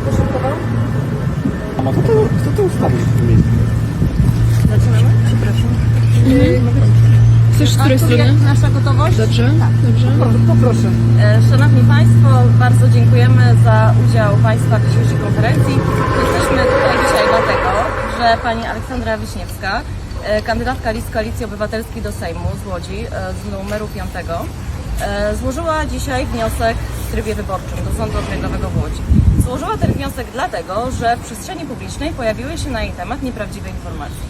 było? A kto to, kto to ustawił w tym miejscu? Zaczynamy? Przepraszam. Chcesz z której strony? Nasza gotowość? Dobrze, dobrze. Poproszę. E, Szanowni Państwo, bardzo dziękujemy za udział Państwa w dzisiejszej konferencji. Jesteśmy tutaj dzisiaj dlatego, że Pani Aleksandra Wiśniewska, e, kandydatka list Koalicji Obywatelskiej do Sejmu z Łodzi e, z numeru 5, e, złożyła dzisiaj wniosek w trybie wyborczym do Sądu Okręgowego w Łodzi. Złożyła ten wniosek dlatego, że w przestrzeni publicznej pojawiły się na jej temat nieprawdziwe informacje.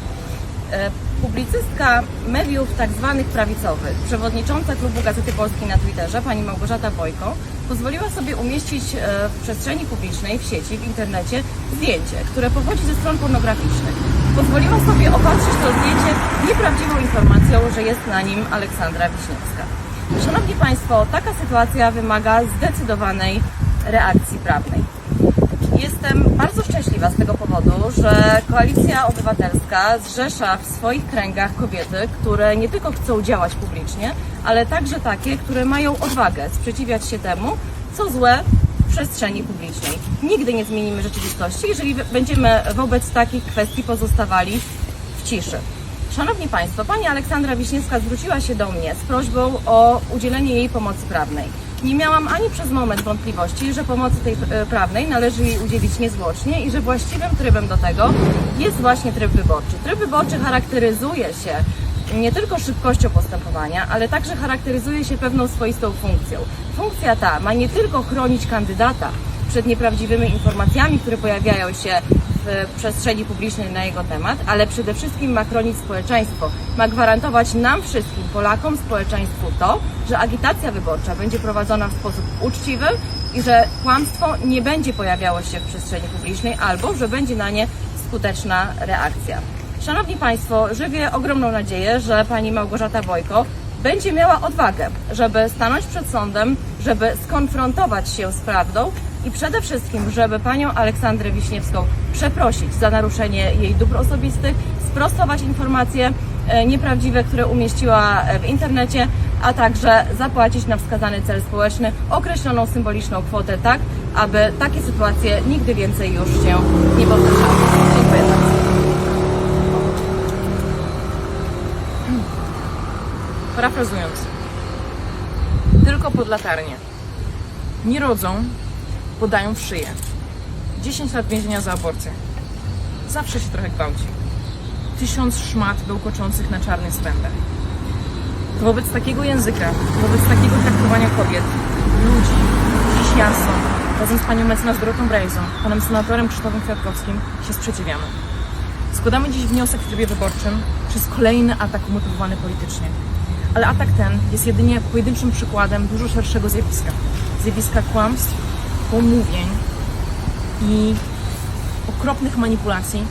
E, Publicystka mediów tak zwanych prawicowych, przewodnicząca klubu Gazety Polskiej na Twitterze, pani Małgorzata Wojko, pozwoliła sobie umieścić e, w przestrzeni publicznej, w sieci, w internecie zdjęcie, które pochodzi ze stron pornograficznych. Pozwoliła sobie opatrzyć to zdjęcie nieprawdziwą informacją, że jest na nim Aleksandra Wiśniewska. Szanowni Państwo, taka sytuacja wymaga zdecydowanej reakcji prawnej. Jestem bardzo szczęśliwa z tego powodu, że Koalicja Obywatelska zrzesza w swoich kręgach kobiety, które nie tylko chcą działać publicznie, ale także takie, które mają odwagę sprzeciwiać się temu, co złe w przestrzeni publicznej. Nigdy nie zmienimy rzeczywistości, jeżeli będziemy wobec takich kwestii pozostawali w ciszy. Szanowni Państwo, Pani Aleksandra Wiśniewska zwróciła się do mnie z prośbą o udzielenie jej pomocy prawnej. Nie miałam ani przez moment wątpliwości, że pomocy tej e, prawnej należy jej udzielić niezwłocznie i że właściwym trybem do tego jest właśnie tryb wyborczy. Tryb wyborczy charakteryzuje się nie tylko szybkością postępowania, ale także charakteryzuje się pewną swoistą funkcją. Funkcja ta ma nie tylko chronić kandydata przed nieprawdziwymi informacjami, które pojawiają się w przestrzeni publicznej na jego temat, ale przede wszystkim ma chronić społeczeństwo. Ma gwarantować nam wszystkim, Polakom, społeczeństwu to, że agitacja wyborcza będzie prowadzona w sposób uczciwy i że kłamstwo nie będzie pojawiało się w przestrzeni publicznej albo że będzie na nie skuteczna reakcja. Szanowni Państwo, żywię ogromną nadzieję, że pani Małgorzata Wojko będzie miała odwagę, żeby stanąć przed sądem, żeby skonfrontować się z prawdą i przede wszystkim, żeby panią Aleksandrę Wiśniewską przeprosić za naruszenie jej dóbr osobistych, sprostować informacje e, nieprawdziwe, które umieściła e, w internecie, a także zapłacić na wskazany cel społeczny określoną symboliczną kwotę tak, aby takie sytuacje nigdy więcej już się nie powtarzały. Dziękuję bardzo. Parafrazując. Tylko pod latarnię. Nie rodzą, podają w szyję. 10 lat więzienia za aborcję. Zawsze się trochę gwałci. Tysiąc szmat bełkoczących na swędach. To wobec takiego języka, wobec takiego traktowania kobiet, ludzi, dziś jasno, razem z panią mecenas Dorotą Brejzą, panem senatorem Krzysztofem Kwiatkowskim się sprzeciwiamy. Składamy dziś wniosek w trybie wyborczym przez kolejny atak umotywowany politycznie. Ale atak ten jest jedynie pojedynczym przykładem dużo szerszego zjawiska. Zjawiska kłamstw, pomówień i okropnych manipulacji,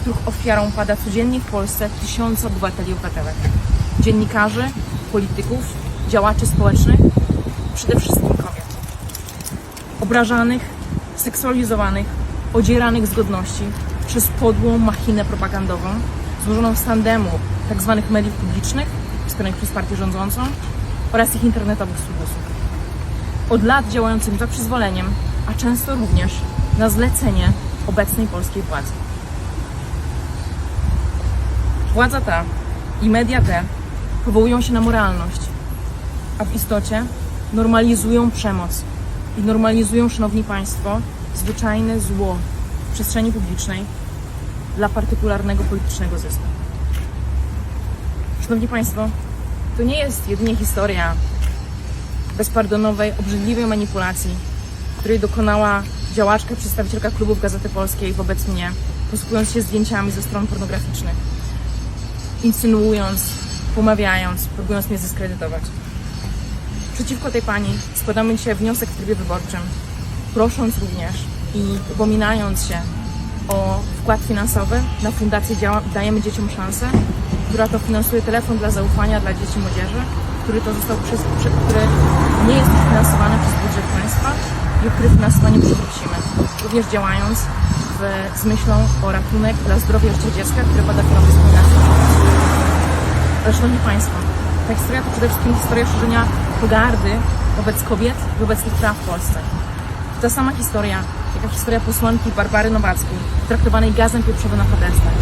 których ofiarą pada codziennie w Polsce tysiące obywateli i obywatelek. Dziennikarzy, polityków, działaczy społecznych, przede wszystkim kobiet. Obrażanych, seksualizowanych, odzieranych z godności przez podłą machinę propagandową złożoną z tandemu tzw. mediów publicznych wspieranych przez partię rządzącą oraz ich internetowych sługusów. Od lat działającym za przyzwoleniem, a często również na zlecenie obecnej polskiej władzy. Władza ta i media te powołują się na moralność, a w istocie normalizują przemoc i normalizują, szanowni państwo, zwyczajne zło w przestrzeni publicznej dla partykularnego politycznego zysku. Szanowni Państwo, to nie jest jedynie historia bezpardonowej, obrzydliwej manipulacji, której dokonała działaczka, przedstawicielka klubów Gazety Polskiej wobec mnie, posługując się zdjęciami ze stron pornograficznych, insynuując, pomawiając, próbując mnie zdyskredytować. Przeciwko tej pani składamy dzisiaj wniosek w trybie wyborczym, prosząc również i upominając się o wkład finansowy na Fundację Dajemy Dzieciom Szansę, która to finansuje telefon dla zaufania dla dzieci i młodzieży, który to został przez, który nie jest już finansowany przez budżet państwa i który finansowanie przywrócimy. Również działając w, z myślą o ratunek dla zdrowia życia dziecka, które pada współpracy. Ale szanowni Państwo, ta historia to przede wszystkim historia szerzenia pogardy wobec kobiet, wobec ich praw w Polsce. Ta sama historia taka historia posłanki Barbary Nowackiej, traktowanej gazem pieprzowym na protestach.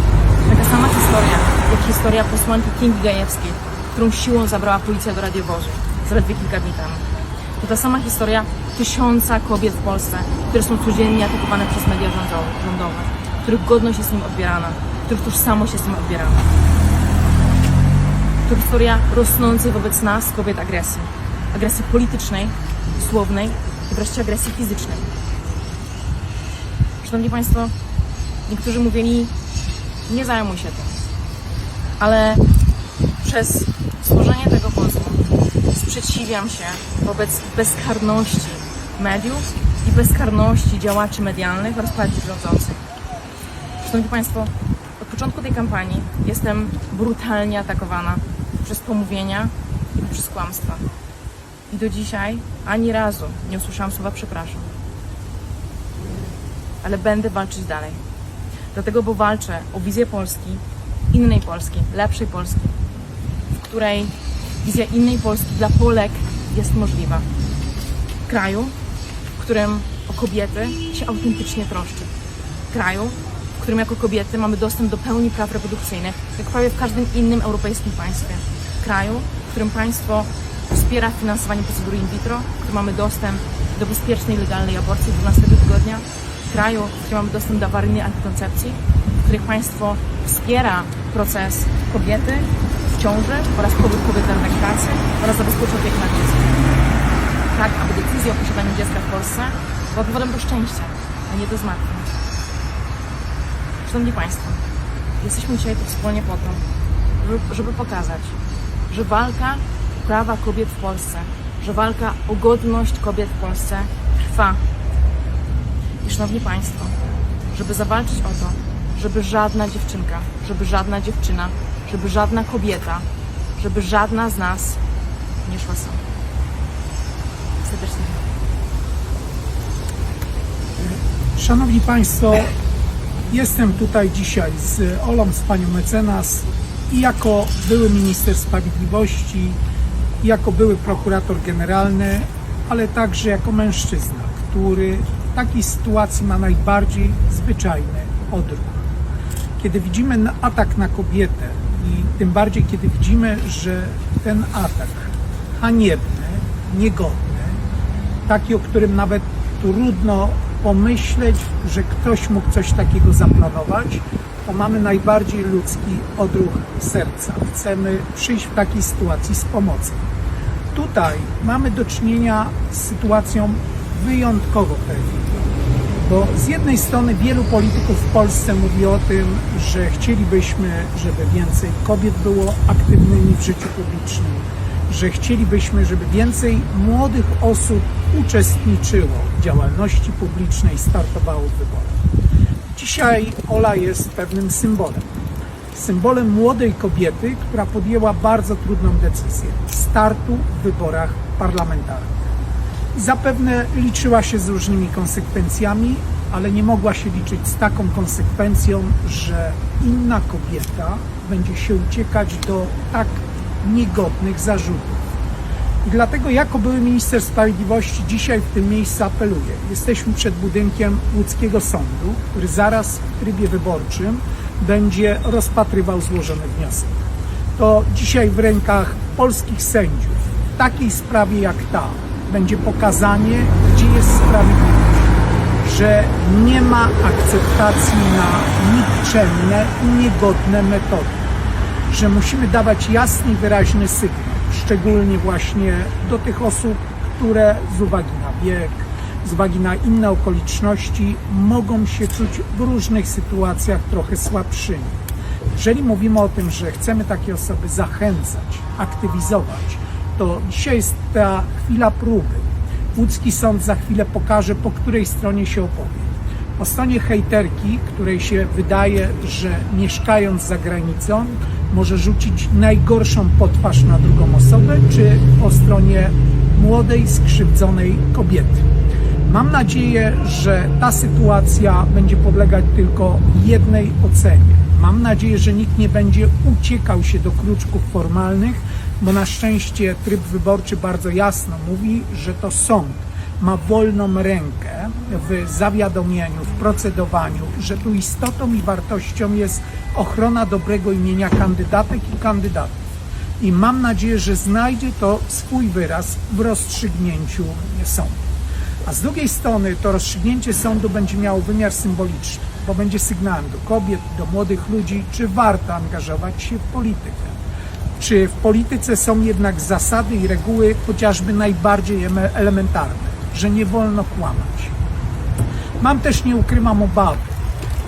Taka sama historia, jak historia posłanki Kingi Gajewskiej, którą siłą zabrała policja do radiowozu zaledwie kilka dni temu. To ta sama historia tysiąca kobiet w Polsce, które są codziennie atakowane przez media rządowe, których godność jest im odbierana, których tożsamość jest im odbierana. To historia rosnącej wobec nas kobiet agresji. Agresji politycznej, słownej i wreszcie agresji fizycznej. Szanowni Państwo, niektórzy mówili, nie zajmuj się tym. Ale przez sprzeciwiam się wobec bezkarności mediów i bezkarności działaczy medialnych oraz partii rządzących. Szanowni Państwo, od początku tej kampanii jestem brutalnie atakowana przez pomówienia i przez kłamstwa. I do dzisiaj ani razu nie usłyszałam słowa przepraszam. Ale będę walczyć dalej. Dlatego, bo walczę o wizję Polski, innej Polski, lepszej Polski, w której wizja innej Polski dla Polek jest możliwa. Kraju, w którym o kobiety się autentycznie troszczy. Kraju, w którym jako kobiety mamy dostęp do pełni praw reprodukcyjnych, jak prawie w każdym innym europejskim państwie. Kraju, w którym państwo wspiera finansowanie procedury in vitro, w którym mamy dostęp do bezpiecznej, legalnej aborcji 12 tygodnia. Kraju, w którym mamy dostęp do awaryjnej antykoncepcji, w którym państwo wspiera proces kobiety ciąży oraz na rynek pracy oraz zabezpiecza opiekę nad dzieckiem. Tak, aby decyzja o posiadaniu dziecka w Polsce była powodem do szczęścia, a nie do zmartwień. Szanowni Państwo, jesteśmy dzisiaj tu wspólnie po to, żeby pokazać, że walka o prawa kobiet w Polsce, że walka o godność kobiet w Polsce trwa. I Szanowni Państwo, żeby zawalczyć o to, żeby żadna dziewczynka, żeby żadna dziewczyna, żeby żadna kobieta, żeby żadna z nas nie szła sama. Serdecznie. Szanowni Państwo, jestem tutaj dzisiaj z Olą, z Panią Mecenas i jako były minister sprawiedliwości, jako były prokurator generalny, ale także jako mężczyzna, który w takiej sytuacji ma najbardziej zwyczajny odruch. Kiedy widzimy atak na kobietę i tym bardziej kiedy widzimy, że ten atak haniebny, niegodny, taki, o którym nawet trudno pomyśleć, że ktoś mógł coś takiego zaplanować, to mamy najbardziej ludzki odruch serca. Chcemy przyjść w takiej sytuacji z pomocą. Tutaj mamy do czynienia z sytuacją wyjątkowo perfidną, bo z jednej strony wielu polityków w Polsce mówi o tym, że chcielibyśmy, żeby więcej kobiet było aktywnymi w życiu publicznym, że chcielibyśmy, żeby więcej młodych osób uczestniczyło w działalności publicznej, startowało w wyborach. Dzisiaj Ola jest pewnym symbolem. Symbolem młodej kobiety, która podjęła bardzo trudną decyzję startu w wyborach parlamentarnych. Zapewne liczyła się z różnymi konsekwencjami, ale nie mogła się liczyć z taką konsekwencją, że inna kobieta będzie się uciekać do tak niegodnych zarzutów. I dlatego jako były minister sprawiedliwości dzisiaj w tym miejscu apeluję. Jesteśmy przed budynkiem łódzkiego sądu, który zaraz w trybie wyborczym będzie rozpatrywał złożony wniosek. To dzisiaj w rękach polskich sędziów w takiej sprawie jak ta będzie pokazanie, gdzie jest sprawiedliwość, że nie ma akceptacji na nikczemne i niegodne metody że musimy dawać jasny i wyraźny sygnał, szczególnie właśnie do tych osób, które z uwagi na wiek, z uwagi na inne okoliczności mogą się czuć w różnych sytuacjach trochę słabszymi. Jeżeli mówimy o tym, że chcemy takie osoby zachęcać, aktywizować, to dzisiaj jest ta chwila próby. Łódzki sąd za chwilę pokaże, po której stronie się opowie po stronie hejterki, której się wydaje, że mieszkając za granicą może rzucić najgorszą potwarz na drugą osobę, czy po stronie młodej, skrzywdzonej kobiety. Mam nadzieję, że ta sytuacja będzie podlegać tylko jednej ocenie. Mam nadzieję, że nikt nie będzie uciekał się do kruczków formalnych, bo na szczęście tryb wyborczy bardzo jasno mówi, że to sąd ma wolną rękę w zawiadomieniu, w procedowaniu, że tu istotą i wartością jest ochrona dobrego imienia kandydatek i kandydatów. I mam nadzieję, że znajdzie to swój wyraz w rozstrzygnięciu sądu. A z drugiej strony to rozstrzygnięcie sądu będzie miało wymiar symboliczny, bo będzie sygnałem do kobiet, do młodych ludzi, czy warto angażować się w politykę. Czy w polityce są jednak zasady i reguły chociażby najbardziej eme- elementarne, że nie wolno kłamać. Mam też, nie ukrywam, obawy,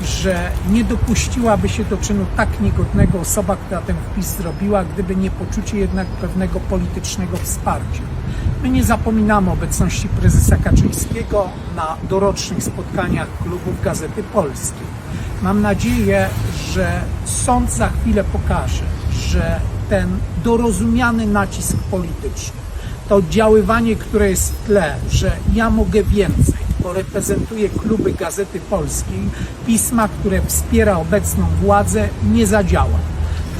że nie dopuściłaby się do czynu tak niegodnego osoba, która ten wpis zrobiła, gdyby nie poczucie jednak pewnego politycznego wsparcia. My nie zapominamy obecności prezesa Kaczyńskiego na dorocznych spotkaniach klubów Gazety Polskiej. Mam nadzieję, że sąd za chwilę pokaże, że ten dorozumiany nacisk polityczny, to oddziaływanie, które jest w tle, że ja mogę więcej, bo reprezentuję kluby Gazety Polskiej, pisma, które wspiera obecną władzę, nie zadziała.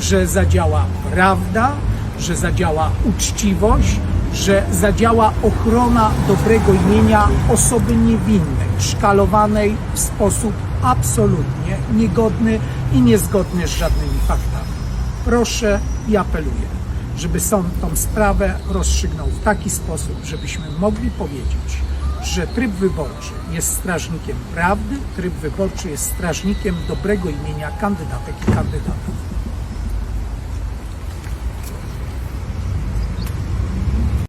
Że zadziała prawda, że zadziała uczciwość, że zadziała ochrona dobrego imienia osoby niewinnej, szkalowanej w sposób absolutnie niegodny i niezgodny z żadnymi faktami. Proszę i apeluję, żeby sąd tą sprawę rozstrzygnął w taki sposób, żebyśmy mogli powiedzieć, że tryb wyborczy jest strażnikiem prawdy, tryb wyborczy jest strażnikiem dobrego imienia kandydatek i kandydatów.